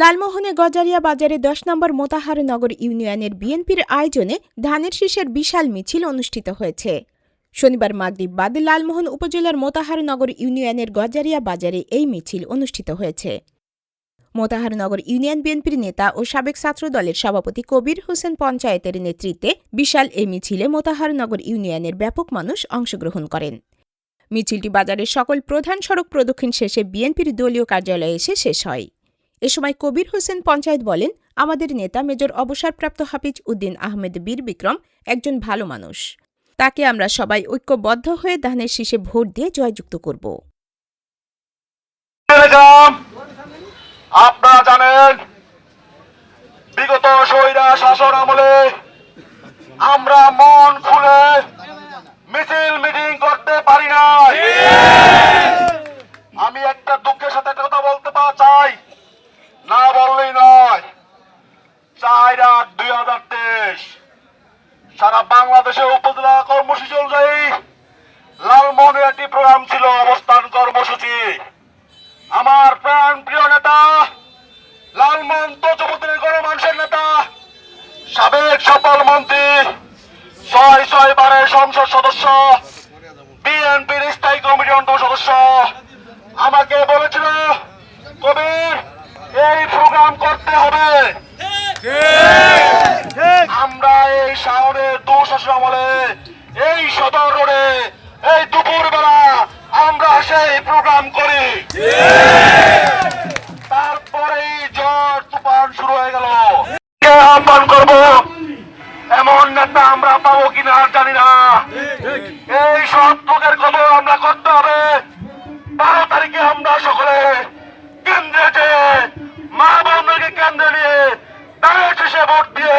লালমোহনে গজারিয়া বাজারে দশ নম্বর মোতাহার নগর ইউনিয়নের বিএনপির আয়োজনে ধানের শীষের বিশাল মিছিল অনুষ্ঠিত হয়েছে। শনিবার মাগরিব বাদ লালমোহন উপজেলার মোতাহার নগর ইউনিয়নের গজারিয়া বাজারে এই মিছিল অনুষ্ঠিত হয়েছে। মোতাহার নগর ইউনিয়ন বিএনপির নেতা ও সাবেক ছাত্র দলের সভাপতি কবির হোসেন পঞ্চায়েতের নেতৃত্বে বিশাল এই মিছিলে মোতাহার নগর ইউনিয়নের ব্যাপক মানুষ অংশগ্রহণ করেন। মিছিলটি বাজারের সকল প্রধান সড়ক প্রদক্ষিণ শেষে বিএনপির দলীয় কার্যালয়ে এসে শেষ হয়। এ সময় কবির হোসেন পঞ্চায়েত বলেন, আমাদের নেতা মেজর অবসরপ্রাপ্ত হাফিজ উদ্দিন আহমেদ বীর বিক্রম একজন ভালো মানুষ। তাকে আমরা সবাই ঐক্যবদ্ধ হয়ে ধানের শীষে ভোট দিয়ে জয়যুক্ত করব। আপনারা জানেন, বিগত সৈরা শাসন আমলে আমরা মন খুলে মিছিল মিটিং করতে পারি নাই। আট দুই হাজার তেইশ। সারা বাংলাদেশে উপজেলা কর্মসূচি অনুযায়ী লালমোহনের একটি প্রোগ্রাম ছিল অবস্থান কর্মসূচি। আমার প্রাণ প্রিয় নেতা, লালমোহন তোজবুদ্দিনের গণমানুষের নেতা, সাবেক সফল মন্ত্রী, ছয় ছয় বারের সংসদ সদস্য, বিএনপির স্থায়ী কমিটির অন্যতম সদস্য। আমাকে বলেছিল, কবির, এই প্রোগ্রাম করতে হবে। আমরা এই শহরের দুঃশাসন আমলে এই সদর রোডে এই দুপুর বেলা আমরা সেই প্রোগ্রাম করি। তারপরেই ঝড় তুফান শুরু হয়ে গেল। আহ্বান করব? এমন নেতা আমরা পাবো কিনা জানি না। এই সব লোকের খবর আমরা করতে হবে। বারো তারিখে আমরা সকলে কেন্দ্রে মা বোনদেরকে কেন্দ্রে নিয়ে তাদের শেষে ভোট দিয়ে